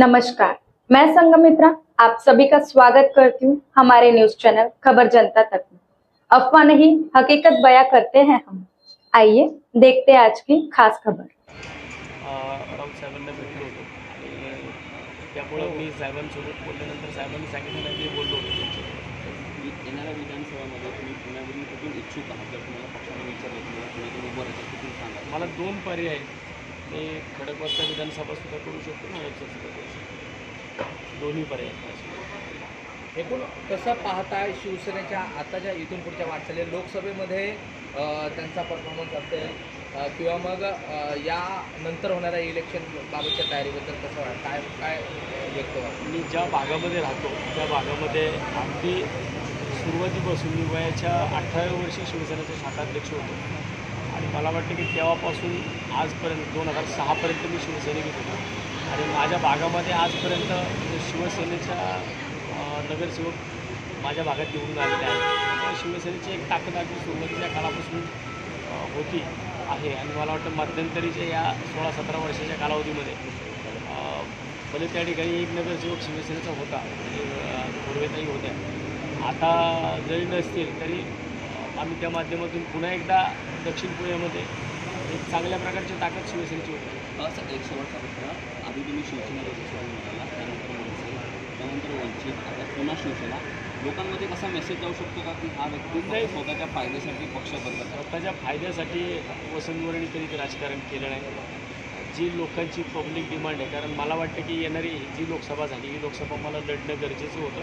नमस्कार मैं संगमित्रा आप सभी का स्वागत करती हूँ हमारे न्यूज़ चैनल खबर जनता तक में। अफवाह नहीं हकीकत बयां करते हैं हम। आइए देखते हैं आज की खास खबर। राऊत साहेबांना भेटलो होतो आणि त्यामुळं मी साहेबांसोबत बोलल्यानंतर साहेबांनी सांगितलं मी बोललो होतो येणाऱ्या विधानसभामध्ये तुम्ही पुण्यावरून कुठून इच्छुक आहात? जर तुम्हाला पक्षाने विचारलं तुम्हाला पुण्यातून उभं राहायचं कुठून सांगा मला दोन पर्याय ते मी खडकवासला विधानसभा सुद्धा करू शकतो नाळेश्वर सुद्धा करू शकतो. दोन्ही पर्याय एकूण कसं पाहताय शिवसेनेच्या आताच्या इथून पुढच्या वाटचाली लोकसभेमध्ये त्यांचा परफॉर्मन्स असेल किंवा मग या नंतर होणाऱ्या इलेक्शन बाबतच्या तयारीबद्दल कसं वाटतं? काय काय व्यक्त वाटतं? मी ज्या भागामध्ये राहतो त्या भागामध्ये अगदी सुरुवातीपासून मी वयाच्या अठराव्या वर्षी शिवसेनेचा शाखाध्यक्ष होतो. आणि मला वाटतं की तेव्हापासून आजपर्यंत दोन हजार सहापर्यंत मी शिवसैनिक होतो. आणि माझ्या भागामध्ये आजपर्यंत म्हणजे शिवसेनेच्या नगरसेवक माझ्या भागात निवडून आलेले आहेत. त्यामुळे शिवसेनेची एक ताकद अगदी सुरुवातीच्या काळापासून होती आहे. आणि मला वाटतं मध्यंतरीच्या या सोळा सतरा वर्षाच्या कालावधीमध्ये भले त्या ठिकाणी एक नगरसेवक शिवसेनेचा होता म्हणजे, पूर्वेताही होत्या. आता जरी नसतील तरी आम्ही त्या माध्यमातून पुन्हा एकदा दक्षिण पुण्यामध्ये एक चांगल्या प्रकारची ताकद शिवसेनेची होती. असं एक शेवटचा प्रश्न. आधी तुम्ही म्हणाला त्यानंतर मनसे त्यानंतर वंचित आता पुन्हा शिवसेना. लोकांमध्ये कसा मेसेज जाऊ शकतो का की हा व्यक्ती नाही. स्वतःच्या फायद्यासाठी पक्ष बदलत स्वतःच्या फायद्यासाठी वसंत मोरेंनी कधीच राजकारण केलं नाही. जी लोकांची पब्लिक डिमांड आहे कारण मला वाटतं की येणारी जी लोकसभा झाली ही लोकसभा मला लढणं गरजेचं होतं.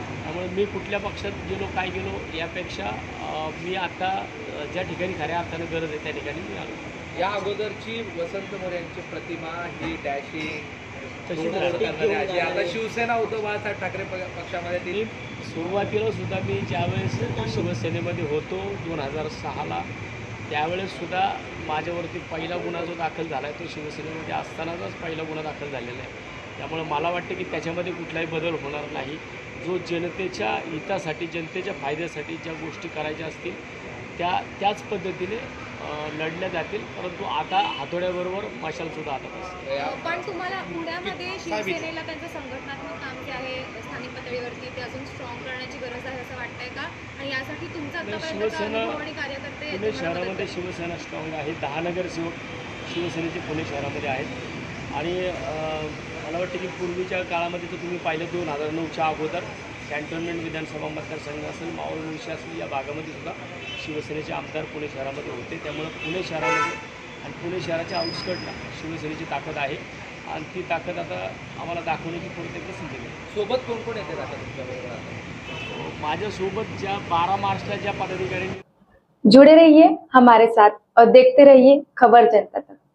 त्यामुळे मी कुठल्या पक्षात गेलो काय गेलो यापेक्षा मी आता ज्या ठिकाणी खऱ्या अर्थानं गरज आहे त्या ठिकाणी मी आलो. या अगोदरची वसंत मोरे यांची प्रतिमा ही डॅशिंग तशी आता शिवसेना उद्धव बाळासाहेब ठाकरे प- पक्षामध्ये मी सुरुवातीला सुद्धा मी ज्यावेळेस शिवसेनेमध्ये होतो दोन हजार सहाला त्यावेळेस सुद्धा माझ्यावरती पहिला गुन्हा जो दाखल झाला आहे तो शिवसेनेमध्ये असतानाचाच पहिला गुन्हा दाखल झालेला आहे. त्यामुळे मला वाटतं की त्याच्यामध्ये कुठलाही बदल होणार नाही. जो जनतेच्या हितासाठी जनतेच्या फायद्यासाठी ज्या गोष्टी करायच्या असतील त्या त्याच पद्धतीने लढल्या जातील. परंतु आता हातोड्याबरोबर मशालसुद्धा हातात असते या- पण तुम्हाला पुण्यामध्ये शिवसेनेला त्यांचं संघटनात्मक काम जे आहे स्थानिक पातळीवरती ते अजून स्ट्रॉंग करण्याची गरज आहे असं वाटतंय का? आणि यासाठी तुमचा शिवसेना- पुणे शहरामध्ये? शिवसेना स्ट्रॉंग आहे. दहा नगरसेवक शिवसेनेचे पुणे शहरामध्ये आहेत. आणि मला वाटतं की पूर्वीच्या काळामध्ये तर तुम्ही पाहिलं दोन हजार नऊच्या अगोदर कॅन्टोन्मेंट विधानसभा मतदारसंघ असेल मावळ मुळशी असेल या भागामध्ये सुद्धा शिवसेनेचे आमदार पुणे शहरामध्ये होते. त्यामुळं पुणे शहरामध्ये आणि पुणे शहराच्या आउटस्कटला शिवसेनेची ताकद आहे. आणि ती ताकद आता आम्हाला दाखवण्याची प्रत्येक संधी मिळेल. सोबत कोण कोण येते आता तुमच्याबरोबर आता? माझ्यासोबत ज्या बारा मार्चला ज्या पदाधिकाऱ्यांनी जुड़े रहिए हमारे साथ और देखते रहिए खबर जनता तक.